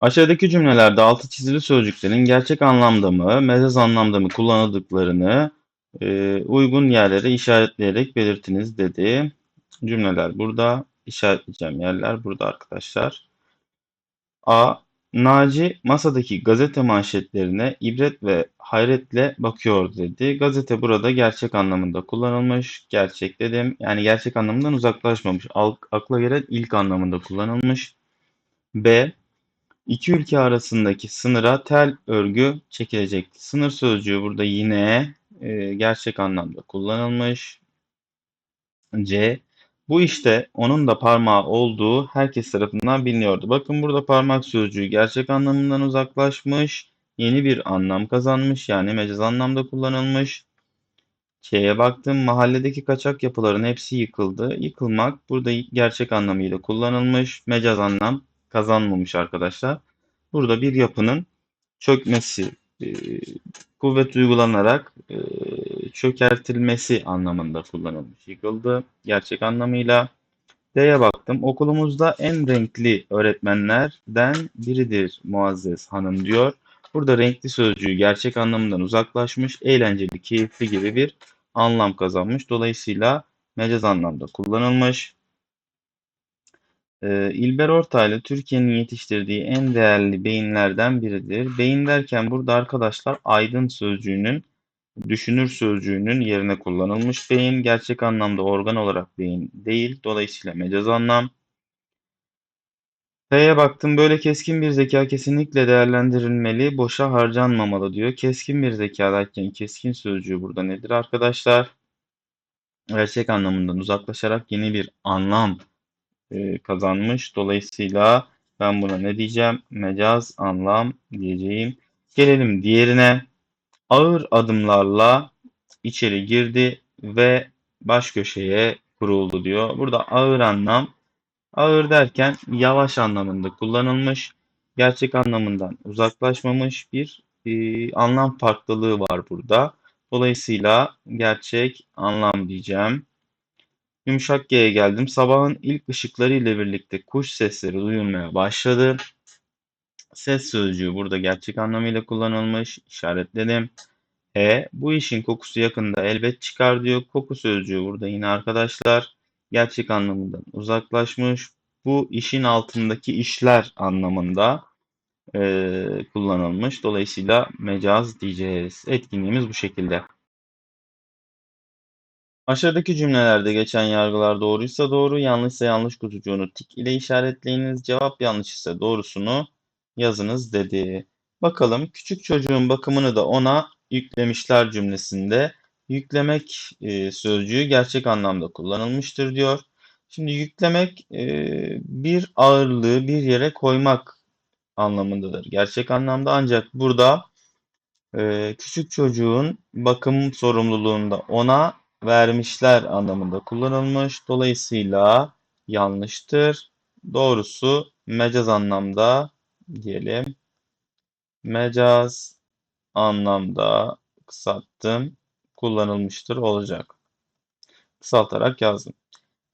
Aşağıdaki cümlelerde altı çizili sözcüklerin gerçek anlamda mı, mecaz anlamda mı kullanıldıklarını e, uygun yerlere işaretleyerek belirtiniz dedi. Cümleler burada, işaretleyeceğim yerler burada arkadaşlar. A. Naci masadaki gazete manşetlerine ibret ve hayretle bakıyor dedi. Gazete burada gerçek anlamında kullanılmış. Gerçek dedim. Yani gerçek anlamından uzaklaşmamış. Akla gelen ilk anlamında kullanılmış. B. İki ülke arasındaki sınıra tel örgü çekilecekti. Sınır sözcüğü burada yine e, gerçek anlamda kullanılmış. C. Bu işte onun da parmağı olduğu herkes tarafından biliniyordu. Bakın burada parmak sözcüğü gerçek anlamından uzaklaşmış, yeni bir anlam kazanmış yani mecaz anlamda kullanılmış. C'ye baktım. Mahalledeki kaçak yapıların hepsi yıkıldı. Yıkılmak burada gerçek anlamıyla kullanılmış. Mecaz anlam kazanmamış arkadaşlar. Burada bir yapının çökmesi, e, kuvvet uygulanarak e, çökertilmesi anlamında kullanılmış. Yıkıldı gerçek anlamıyla. D'ye baktım. Okulumuzda en renkli öğretmenlerden biridir Muazzez Hanım diyor. Burada renkli sözcüğü gerçek anlamından uzaklaşmış, eğlenceli, keyifli gibi bir anlam kazanmış. Dolayısıyla mecaz anlamda kullanılmış. Ee, İlber Ortaylı Türkiye'nin yetiştirdiği en değerli beyinlerden biridir. Beyin derken burada arkadaşlar aydın sözcüğünün düşünür sözcüğünün yerine kullanılmış beyin. Gerçek anlamda organ olarak beyin değil. Dolayısıyla mecaz anlam. F'ye baktım. Böyle keskin bir zeka kesinlikle değerlendirilmeli, boşa harcanmamalı diyor. Keskin bir zeka derken keskin sözcüğü burada nedir arkadaşlar? Gerçek anlamından uzaklaşarak yeni bir anlam e, kazanmış. Dolayısıyla ben buna ne diyeceğim? Mecaz anlam diyeceğim. Gelelim diğerine. Ağır adımlarla içeri girdi ve baş köşeye kuruldu diyor. Burada ağır anlam ağır derken yavaş anlamında kullanılmış. Gerçek anlamından uzaklaşmamış bir e, anlam farklılığı var burada. Dolayısıyla gerçek anlam diyeceğim. Yumuşak G'ye geldim. Sabahın ilk ışıkları ile birlikte kuş sesleri duyulmaya başladı. Ses sözcüğü burada gerçek anlamıyla kullanılmış. İşaretledim. E. Bu işin kokusu yakında elbet çıkar diyor. Koku sözcüğü burada yine arkadaşlar gerçek anlamından uzaklaşmış. Bu işin altındaki işler anlamında e, kullanılmış. Dolayısıyla mecaz diyeceğiz. Etkinliğimiz bu şekilde. Aşağıdaki cümlelerde geçen yargılar doğruysa doğru, yanlışsa yanlış kutucuğunu tik ile işaretleyiniz. Cevap yanlış ise doğrusunu yazınız dedi. Bakalım küçük çocuğun bakımını da ona yüklemişler cümlesinde yüklemek e, sözcüğü gerçek anlamda kullanılmıştır diyor. Şimdi yüklemek e, bir ağırlığı bir yere koymak anlamındadır. Gerçek anlamda ancak burada e, küçük çocuğun bakım sorumluluğunda ona vermişler anlamında kullanılmış. Dolayısıyla yanlıştır. Doğrusu mecaz anlamda diyelim. Mecaz anlamda kısalttım. Kullanılmıştır olacak. Kısaltarak yazdım.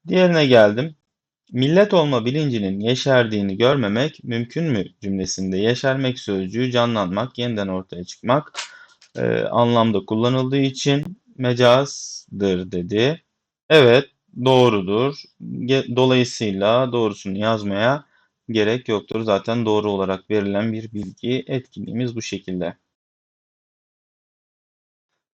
Diğerine geldim. Millet olma bilincinin yeşerdiğini görmemek mümkün mü cümlesinde yeşermek sözcüğü canlanmak, yeniden ortaya çıkmak e, anlamda kullanıldığı için mecazdır dedi. Evet doğrudur. Dolayısıyla doğrusunu yazmaya gerek yoktur. Zaten doğru olarak verilen bir bilgi etkinliğimiz bu şekilde.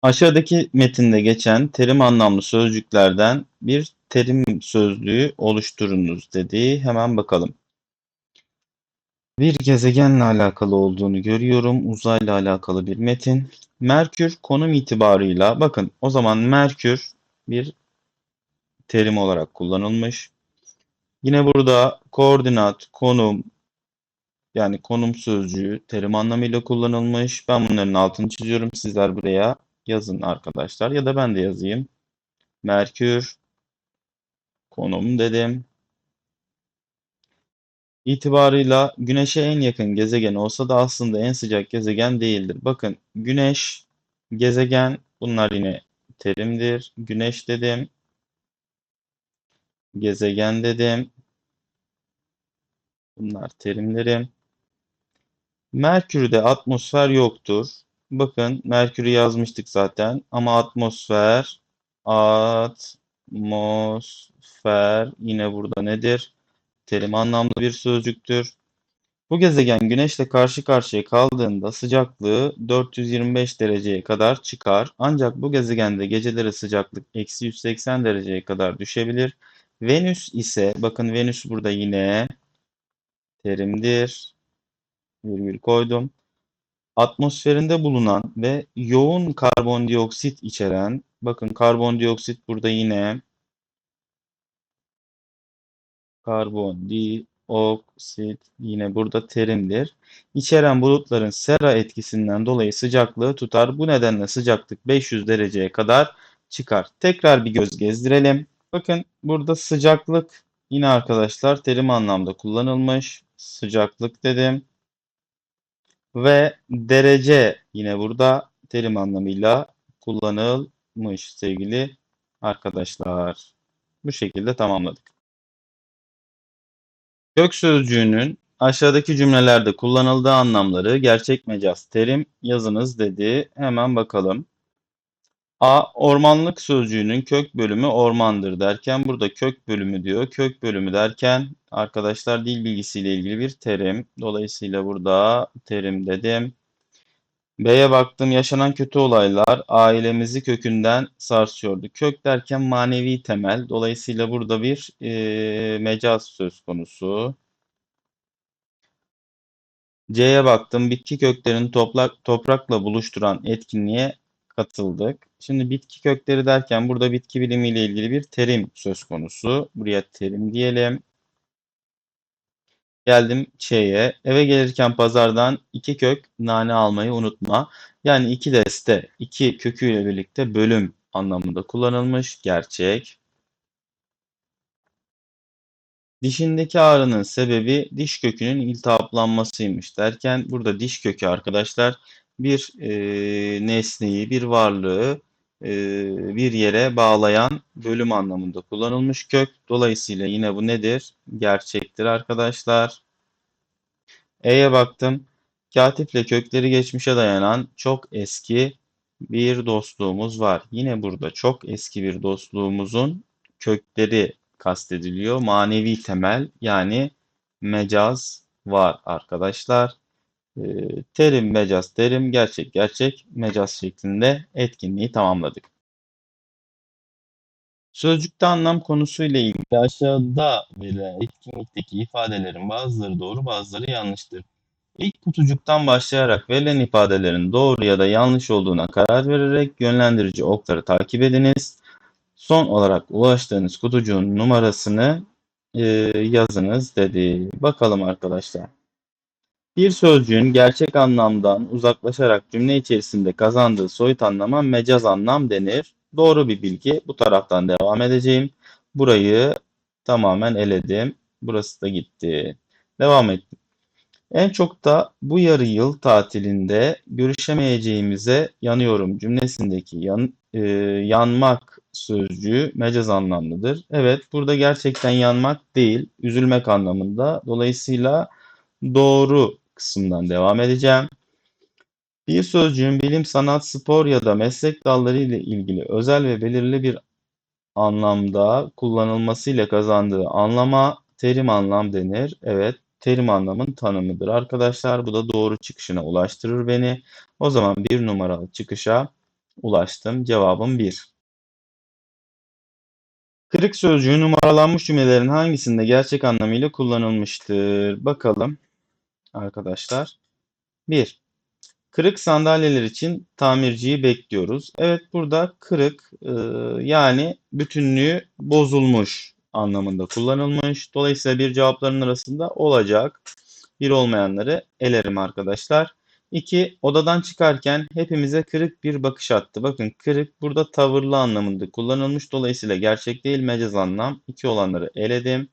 Aşağıdaki metinde geçen terim anlamlı sözcüklerden bir terim sözlüğü oluşturunuz dedi. Hemen bakalım. Bir gezegenle alakalı olduğunu görüyorum. Uzayla alakalı bir metin. Merkür konum itibarıyla bakın o zaman Merkür bir terim olarak kullanılmış. Yine burada koordinat, konum yani konum sözcüğü terim anlamıyla kullanılmış. Ben bunların altını çiziyorum. Sizler buraya yazın arkadaşlar ya da ben de yazayım. Merkür konum dedim. İtibarıyla Güneş'e en yakın gezegen olsa da aslında en sıcak gezegen değildir. Bakın Güneş, gezegen bunlar yine terimdir. Güneş dedim. Gezegen dedim. Bunlar terimlerim. Merkür'de atmosfer yoktur. Bakın Merkür'ü yazmıştık zaten ama atmosfer atmosfer yine burada nedir? Terim anlamlı bir sözcüktür. Bu gezegen Güneş'le karşı karşıya kaldığında sıcaklığı 425 dereceye kadar çıkar. Ancak bu gezegende geceleri sıcaklık eksi 180 dereceye kadar düşebilir. Venüs ise, bakın Venüs burada yine terimdir. Virgül koydum. Atmosferinde bulunan ve yoğun karbondioksit içeren, bakın karbondioksit burada yine karbondioksit yine burada terimdir. İçeren bulutların sera etkisinden dolayı sıcaklığı tutar. Bu nedenle sıcaklık 500 dereceye kadar çıkar. Tekrar bir göz gezdirelim. Bakın burada sıcaklık yine arkadaşlar terim anlamda kullanılmış. Sıcaklık dedim. Ve derece yine burada terim anlamıyla kullanılmış sevgili arkadaşlar. Bu şekilde tamamladık. Kök sözcüğünün aşağıdaki cümlelerde kullanıldığı anlamları gerçek mecaz terim yazınız dedi. Hemen bakalım. A. Ormanlık sözcüğünün kök bölümü ormandır derken burada kök bölümü diyor. Kök bölümü derken arkadaşlar dil bilgisiyle ilgili bir terim. Dolayısıyla burada terim dedim. B'ye baktım. Yaşanan kötü olaylar ailemizi kökünden sarsıyordu. Kök derken manevi temel. Dolayısıyla burada bir e, mecaz söz konusu. C'ye baktım. Bitki köklerini toprak, toprakla buluşturan etkinliğe katıldık. Şimdi bitki kökleri derken burada bitki bilimiyle ilgili bir terim söz konusu. Buraya terim diyelim. Geldim Ç'ye. Eve gelirken pazardan iki kök nane almayı unutma. Yani iki deste, iki köküyle birlikte bölüm anlamında kullanılmış. Gerçek. Dişindeki ağrının sebebi diş kökünün iltihaplanmasıymış derken burada diş kökü arkadaşlar bir e, nesneyi, bir varlığı bir yere bağlayan bölüm anlamında kullanılmış kök. Dolayısıyla yine bu nedir? Gerçektir arkadaşlar. E'ye baktım. Katifle kökleri geçmişe dayanan çok eski bir dostluğumuz var. Yine burada çok eski bir dostluğumuzun kökleri kastediliyor. Manevi temel yani mecaz var arkadaşlar. Ee, terim mecaz terim gerçek gerçek mecaz şeklinde etkinliği tamamladık. Sözcükte anlam konusuyla ilgili aşağıda verilen etkinlikteki ifadelerin bazıları doğru bazıları yanlıştır. İlk kutucuktan başlayarak verilen ifadelerin doğru ya da yanlış olduğuna karar vererek yönlendirici okları takip ediniz. Son olarak ulaştığınız kutucuğun numarasını e, yazınız dedi. Bakalım arkadaşlar. Bir sözcüğün gerçek anlamdan uzaklaşarak cümle içerisinde kazandığı soyut anlama mecaz anlam denir. Doğru bir bilgi. Bu taraftan devam edeceğim. Burayı tamamen eledim. Burası da gitti. Devam ettim. En çok da bu yarı yıl tatilinde görüşemeyeceğimize yanıyorum cümlesindeki yan, e, yanmak sözcüğü mecaz anlamlıdır. Evet burada gerçekten yanmak değil, üzülmek anlamında. Dolayısıyla doğru kısımdan devam edeceğim. Bir sözcüğün bilim, sanat, spor ya da meslek dalları ile ilgili özel ve belirli bir anlamda kullanılmasıyla kazandığı anlama terim anlam denir. Evet, terim anlamın tanımıdır arkadaşlar. Bu da doğru çıkışına ulaştırır beni. O zaman bir numaralı çıkışa ulaştım. Cevabım 1. Kırık sözcüğü numaralanmış cümlelerin hangisinde gerçek anlamıyla kullanılmıştır? Bakalım arkadaşlar. 1. Kırık sandalyeler için tamirciyi bekliyoruz. Evet burada kırık e, yani bütünlüğü bozulmuş anlamında kullanılmış. Dolayısıyla bir cevapların arasında olacak. Bir olmayanları elerim arkadaşlar. 2. Odadan çıkarken hepimize kırık bir bakış attı. Bakın kırık burada tavırlı anlamında kullanılmış. Dolayısıyla gerçek değil mecaz anlam. 2 olanları eledim.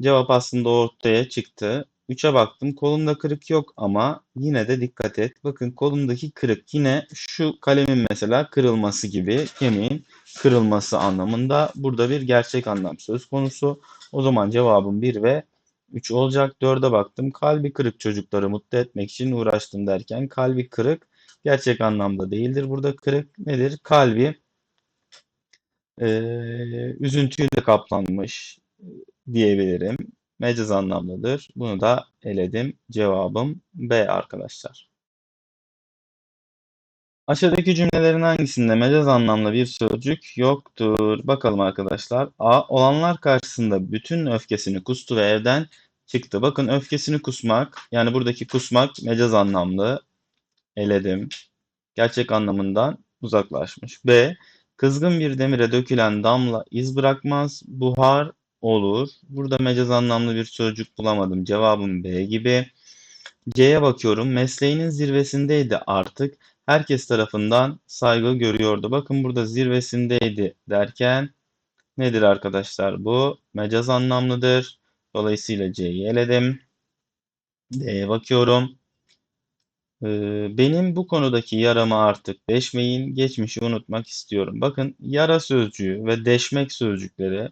Cevap aslında ortaya çıktı. 3'e baktım. Kolumda kırık yok ama yine de dikkat et. Bakın kolumdaki kırık yine şu kalemin mesela kırılması gibi kemiğin kırılması anlamında. Burada bir gerçek anlam söz konusu. O zaman cevabım 1 ve 3 olacak. 4'e baktım. Kalbi kırık çocukları mutlu etmek için uğraştım derken kalbi kırık gerçek anlamda değildir. Burada kırık nedir? Kalbi e, üzüntüyle kaplanmış diyebilirim. Mecaz anlamdadır. Bunu da eledim. Cevabım B arkadaşlar. Aşağıdaki cümlelerin hangisinde mecaz anlamlı bir sözcük yoktur? Bakalım arkadaşlar. A. Olanlar karşısında bütün öfkesini kustu ve evden çıktı. Bakın öfkesini kusmak yani buradaki kusmak mecaz anlamlı. Eledim. Gerçek anlamından uzaklaşmış. B. Kızgın bir demire dökülen damla iz bırakmaz, buhar olur. Burada mecaz anlamlı bir sözcük bulamadım. Cevabım B gibi. C'ye bakıyorum. Mesleğinin zirvesindeydi artık. Herkes tarafından saygı görüyordu. Bakın burada zirvesindeydi derken nedir arkadaşlar bu? Mecaz anlamlıdır. Dolayısıyla C'yi eledim. D'ye bakıyorum. Ee, benim bu konudaki yaramı artık deşmeyin, geçmişi unutmak istiyorum. Bakın yara sözcüğü ve deşmek sözcükleri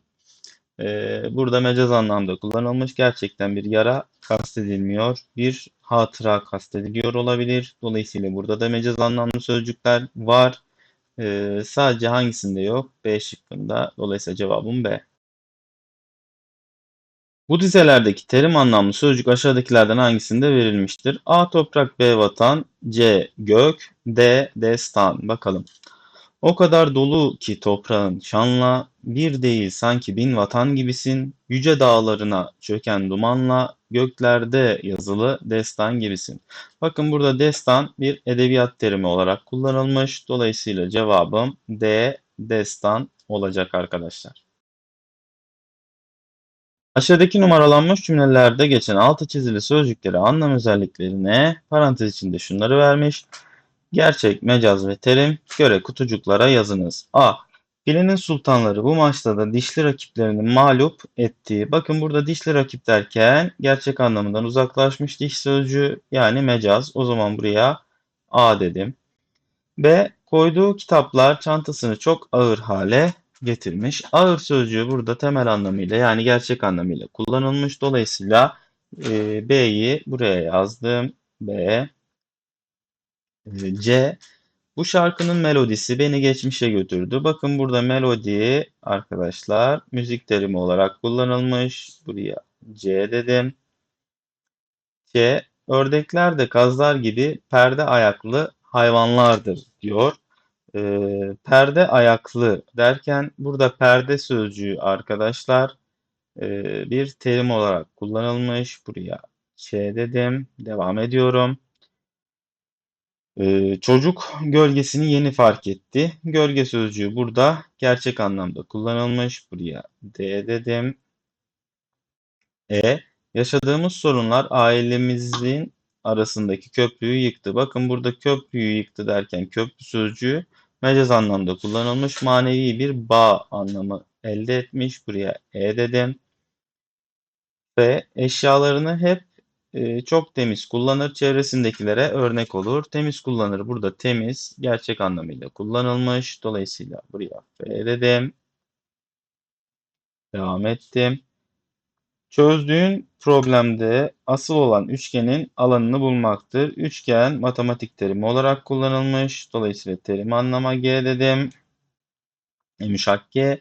e, burada mecaz anlamda kullanılmış. Gerçekten bir yara kastedilmiyor. Bir hatıra kastediliyor olabilir. Dolayısıyla burada da mecaz anlamlı sözcükler var. E, sadece hangisinde yok? B şıkkında. Dolayısıyla cevabım B. Bu dizelerdeki terim anlamlı sözcük aşağıdakilerden hangisinde verilmiştir? A. Toprak B. Vatan C. Gök D. Destan. Bakalım. O kadar dolu ki toprağın şanla, bir değil sanki bin vatan gibisin, yüce dağlarına çöken dumanla, göklerde yazılı destan gibisin. Bakın burada destan bir edebiyat terimi olarak kullanılmış. Dolayısıyla cevabım D. Destan olacak arkadaşlar. Aşağıdaki numaralanmış cümlelerde geçen altı çizili sözcükleri anlam özelliklerine parantez içinde şunları vermiş. Gerçek, mecaz ve terim göre kutucuklara yazınız. A. Filenin sultanları bu maçta da dişli rakiplerini mağlup etti. Bakın burada dişli rakip derken gerçek anlamından uzaklaşmış diş sözcüğü yani mecaz. O zaman buraya A dedim. B. Koyduğu kitaplar çantasını çok ağır hale getirmiş. Ağır sözcüğü burada temel anlamıyla yani gerçek anlamıyla kullanılmış. Dolayısıyla e, B'yi buraya yazdım. B. C. Bu şarkının melodisi beni geçmişe götürdü. Bakın burada melodi arkadaşlar müzik terimi olarak kullanılmış. Buraya C dedim. C. Ördekler de kazlar gibi perde ayaklı hayvanlardır diyor. E, perde ayaklı derken burada perde sözcüğü arkadaşlar e, bir terim olarak kullanılmış. Buraya şey dedim. Devam ediyorum. E, çocuk gölgesini yeni fark etti. Gölge sözcüğü burada gerçek anlamda kullanılmış. Buraya D dedim. E. Yaşadığımız sorunlar ailemizin arasındaki köprüyü yıktı. Bakın burada köprüyü yıktı derken köprü sözcüğü mecaz anlamda kullanılmış manevi bir bağ anlamı elde etmiş. Buraya E dedim. Ve eşyalarını hep e, çok temiz kullanır. Çevresindekilere örnek olur. Temiz kullanır. Burada temiz gerçek anlamıyla kullanılmış. Dolayısıyla buraya F dedim. Devam ettim. Çözdüğün problemde asıl olan üçgenin alanını bulmaktır. Üçgen matematik terimi olarak kullanılmış. Dolayısıyla terim anlama G dedim. Yumuşak G.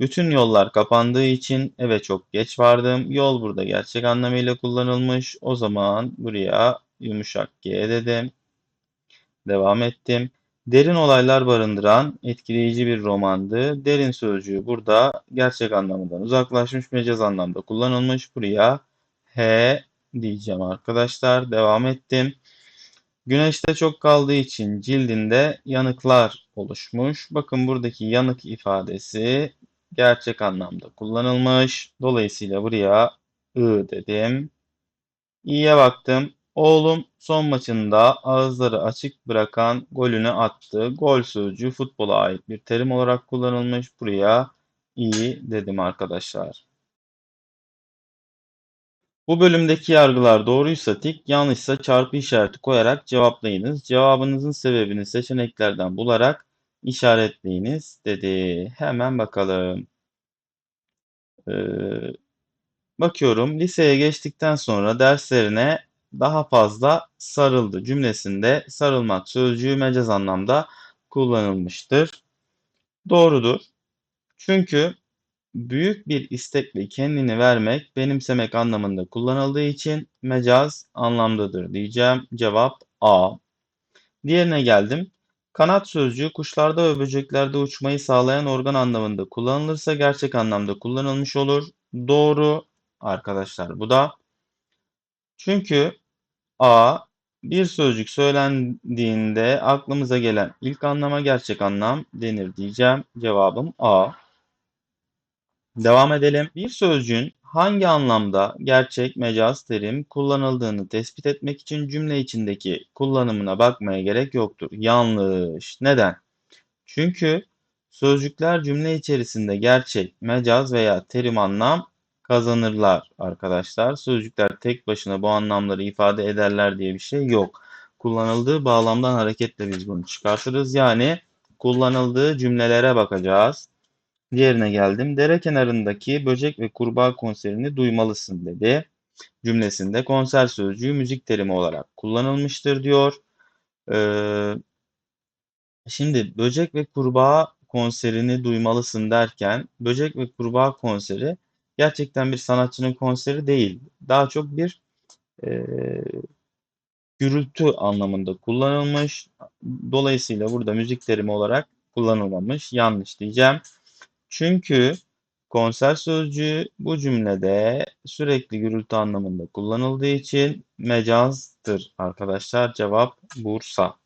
Bütün yollar kapandığı için eve çok geç vardım. Yol burada gerçek anlamıyla kullanılmış. O zaman buraya yumuşak G dedim. Devam ettim. Derin olaylar barındıran etkileyici bir romandı. Derin sözcüğü burada gerçek anlamından uzaklaşmış, mecaz anlamda kullanılmış. Buraya H diyeceğim arkadaşlar. Devam ettim. Güneşte çok kaldığı için cildinde yanıklar oluşmuş. Bakın buradaki yanık ifadesi gerçek anlamda kullanılmış. Dolayısıyla buraya I dedim. İ'ye baktım. Oğlum son maçında ağızları açık bırakan golünü attı. Gol sözcüğü futbola ait bir terim olarak kullanılmış. Buraya iyi dedim arkadaşlar. Bu bölümdeki yargılar doğruysa tik, yanlışsa çarpı işareti koyarak cevaplayınız. Cevabınızın sebebini seçeneklerden bularak işaretleyiniz dedi. Hemen bakalım. Ee, Bakıyorum liseye geçtikten sonra derslerine daha fazla sarıldı cümlesinde sarılmak sözcüğü mecaz anlamda kullanılmıştır. Doğrudur. Çünkü büyük bir istekle kendini vermek, benimsemek anlamında kullanıldığı için mecaz anlamdadır diyeceğim. Cevap A. Diğerine geldim. Kanat sözcüğü kuşlarda ve böceklerde uçmayı sağlayan organ anlamında kullanılırsa gerçek anlamda kullanılmış olur. Doğru arkadaşlar bu da. Çünkü A bir sözcük söylendiğinde aklımıza gelen ilk anlama gerçek anlam denir diyeceğim. Cevabım A. Devam edelim. Bir sözcüğün hangi anlamda gerçek, mecaz, terim kullanıldığını tespit etmek için cümle içindeki kullanımına bakmaya gerek yoktur. Yanlış. Neden? Çünkü sözcükler cümle içerisinde gerçek, mecaz veya terim anlam kazanırlar arkadaşlar. Sözcükler tek başına bu anlamları ifade ederler diye bir şey yok. Kullanıldığı bağlamdan hareketle biz bunu çıkartırız. Yani kullanıldığı cümlelere bakacağız. Diğerine geldim. Dere kenarındaki böcek ve kurbağa konserini duymalısın dedi. Cümlesinde konser sözcüğü müzik terimi olarak kullanılmıştır diyor. Ee, şimdi böcek ve kurbağa konserini duymalısın derken böcek ve kurbağa konseri gerçekten bir sanatçının konseri değil. Daha çok bir e, gürültü anlamında kullanılmış. Dolayısıyla burada müzik terimi olarak kullanılmamış. Yanlış diyeceğim. Çünkü konser sözcüğü bu cümlede sürekli gürültü anlamında kullanıldığı için mecazdır arkadaşlar. Cevap Bursa.